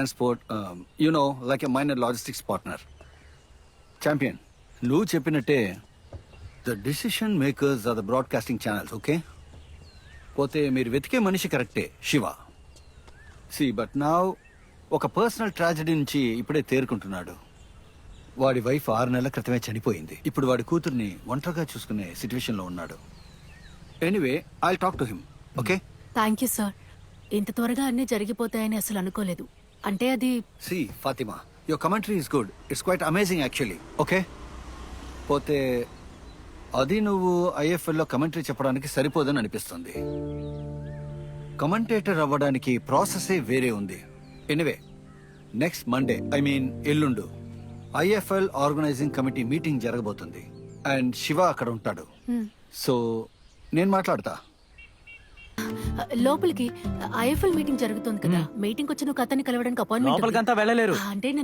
Transport you know like a minor logistics partner champion నువ్వు చెప్పినట్టే the decision makers are the broadcasting channels okay పోతే మీరు వెతికే మనిషి కరెక్టే శివ. సి బట్ నా ఒక పర్సనల్ ట్రాజడీ నుంచి ఇప్పుడే తేరుకుంటున్నాడు. వాడి వైఫ్ ఆరు నెలల క్రితమే చనిపోయింది. ఇప్పుడు వాడి కూతుర్ని ఒంటరిగా చూసుకునే సిచ్యువేషన్లో ఉన్నాడు. Anyway I talk to him okay thank you sir ఇంత త్వరగా అన్నీ జరిగిపోతాయని అసలు అనుకోలేదు. అంటే అది see Fatima your commentary is good it's quite amazing actually okay పోతే అది నువ్వు ఐఎఫ్ఎల్లో కమెంటరీ చెప్పడానికి సరిపోదని అనిపిస్తుంది. కమెంటేటర్ అవ్వడానికి ప్రాసెసే వేరే ఉంది. Anyway next Monday I mean ఎల్లుండు IFL organizing committee meeting జరగబోతుంది. అండ్ శివ అక్కడ ఉంటాడు. సో నేను మాట్లాడతా. లోపలికి ఐఎఫ్ఎల్ మీటింగ్ జరుగుతుంది కదా. మీటింగ్ వచ్చి నువ్వు అతన్ని కలవడానికి అపాయింట్మెంట్ లోపలికంతా వెళ్ళలేరు. అంటే